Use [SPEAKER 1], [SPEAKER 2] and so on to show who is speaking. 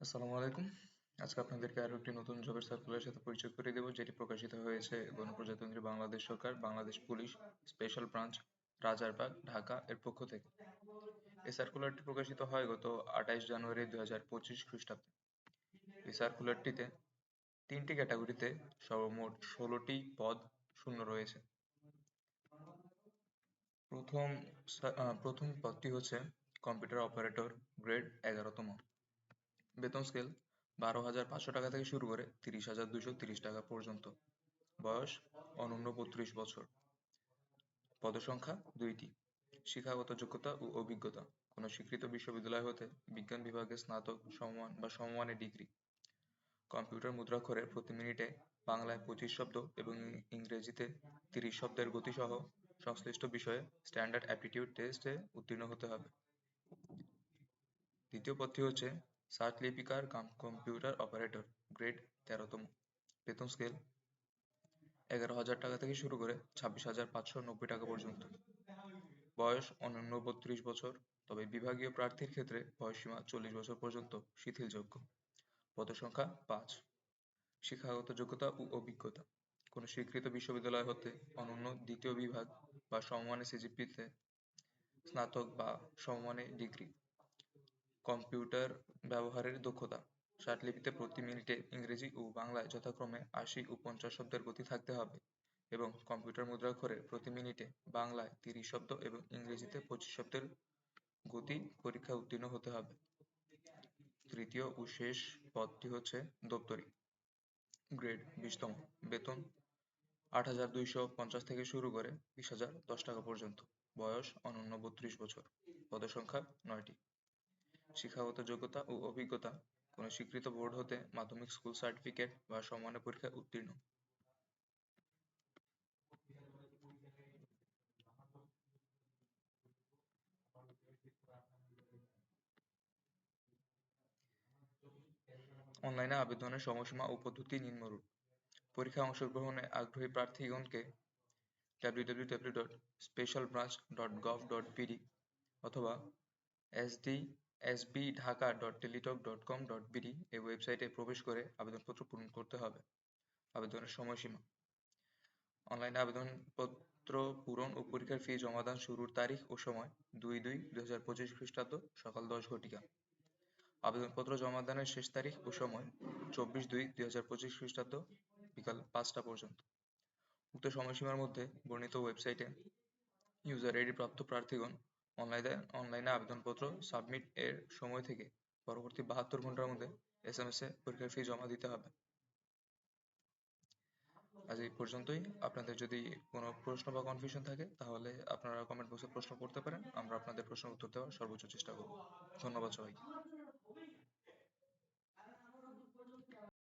[SPEAKER 1] আসসালামু আলাইকুম। আজকে আপনাদেরকে আরও একটি নতুন জবের সার্কুলারের সাথে পরিচয় করিয়ে দেবো, যেটি প্রকাশিত হয়েছে গণপ্রজাতন্ত্রী বাংলাদেশ সরকার, Bangladesh police special branch Rajarbagh, Dhaka এর পক্ষ থেকে। এই সার্কুলারটি প্রকাশিত হয় গত আঠাইশ জানুয়ারি দুই হাজার পঁচিশ খ্রিস্টাব্দে। এই সার্কুলারটিতে তিনটি ক্যাটাগরিতে সর্বমোট ষোলোটি পদ শূন্য রয়েছে। প্রথম প্রথম পদটি হচ্ছে কম্পিউটার অপারেটর গ্রেড এগারোতম। বেতন স্কেল বারো হাজার পাঁচশো টাকা থেকে শুরু করে তিরিশ হাজার দুশো তিরিশ টাকা পর্যন্ত। বয়স অনূন্য বত্রিশ বছর। পদসংখ্যা দুইটি। শিক্ষাগত যোগ্যতা ও অভিজ্ঞতা। কোনো স্বীকৃত বিশ্ববিদ্যালয় হতে বিজ্ঞান বিভাগে স্নাতক, সমমান বা সমমানের ডিগ্রি। কম্পিউটার মুদ্রাক্ষরে প্রতি মিনিটে বাংলায় পঁচিশ শব্দ এবং ইংরেজিতে তিরিশ শব্দের গতিসহ সংশ্লিষ্ট বিষয়ে স্ট্যান্ডার্ড অ্যাপটিটিউড টেস্টে উত্তীর্ণ হতে হবে। দ্বিতীয় পদটি হচ্ছে সার্চ লিপিকার কাম, কম্পিউটার অপারেটর, গ্রেড তেরোতম। বেতন স্কেল, এগারো হাজার টাকা থেকে শুরু করে ছাব্বিশ হাজার পাঁচশো নব্বই টাকা পর্যন্ত। বয়স অনন্য বত্রিশ বছর, তবে বিভাগীয় প্রার্থীর ক্ষেত্রে বয়সসীমা চল্লিশ বছর পর্যন্ত শিথিলযোগ্য। পদসংখ্যা পাঁচ। শিক্ষাগত যোগ্যতা ও অভিজ্ঞতা। কোনো স্বীকৃত বিশ্ববিদ্যালয় হতে অনন্য দ্বিতীয় বিভাগ বা সমমানের সিজিপিতে স্নাতক বা সমমানের ডিগ্রি। কম্পিউটার ব্যবহারের দক্ষতা। লিপিতে প্রতি মিনিটে ইংরেজি ও বাংলায় যথাক্রমে আশি ও পঞ্চাশ শব্দের গতি থাকতে হবে এবং কম্পিউটার মুদ্রাক্ষরে প্রতি মিনিটে বাংলায় তিরিশ শব্দ এবং ইংরেজিতে পঁচিশ শব্দের গতি পরীক্ষায় উত্তীর্ণ হতে হবে। তৃতীয় ও শেষ পদটি হচ্ছে দপ্তরি। গ্রেড বিশতম, বেতন আট হাজার দুইশো পঞ্চাশ থেকে শুরু করে বিশ হাজার দশ টাকা পর্যন্ত। বয়স অনন্য বত্রিশ বছর। পদসংখ্যা নয়টি। শিক্ষাগত যোগ্যতা ও অভিজ্ঞতা, কোনো স্বীকৃত বোর্ড হতে মাধ্যমিক স্কুল সার্টিফিকেট বা সমমানের পরীক্ষায় উত্তীর্ণ। অনলাইনে আবেদনের সময়সীমা ও পদ্ধতি নিম্নরূপ। পরীক্ষায় অংশগ্রহণে আগ্রহী প্রার্থীগণকে www.specialbranch.gov.bd অথবা এসডি sbঢাকা.teletalk.com.bd এই ওয়েবসাইটে প্রবেশ করে আবেদনপত্র পূরণ করতে হবে। আবেদনের সময়সীমা। অনলাইনে আবেদনপত্র পূরণ ও পরীক্ষার ফি জমাদান শুরুর তারিখ ও সময় দুই দুই দুই হাজার পঁচিশ খ্রিস্টাব্দ সকাল দশ ঘটিকা। আবেদনপত্র জমাদানের শেষ তারিখ ও সময় চব্বিশ দুই দুই হাজার পঁচিশ খ্রিস্টাব্দ বিকাল পাঁচটা পর্যন্ত। উক্ত সময়সীমার মধ্যে বর্ণিত ওয়েবসাইটে ইউজার আইডি প্রাপ্ত প্রার্থীগণ অনলাইনে অনলাইনে আবেদনপত্র সাবমিট এর সময় থেকে পরবর্তী বাহাত্তর ঘণ্টার মধ্যে এস এম এস এ পরীক্ষার ফি জমা দিতে হবে। আজ এই পর্যন্তই। আপনাদের যদি কোনো প্রশ্ন বা কনফিউশন থাকে, তাহলে আপনারা কমেন্ট বক্সে প্রশ্ন করতে পারেন। আমরা আপনাদের প্রশ্ন উত্তর দেওয়ার সর্বোচ্চ চেষ্টা করব। ধন্যবাদ সবাইকে।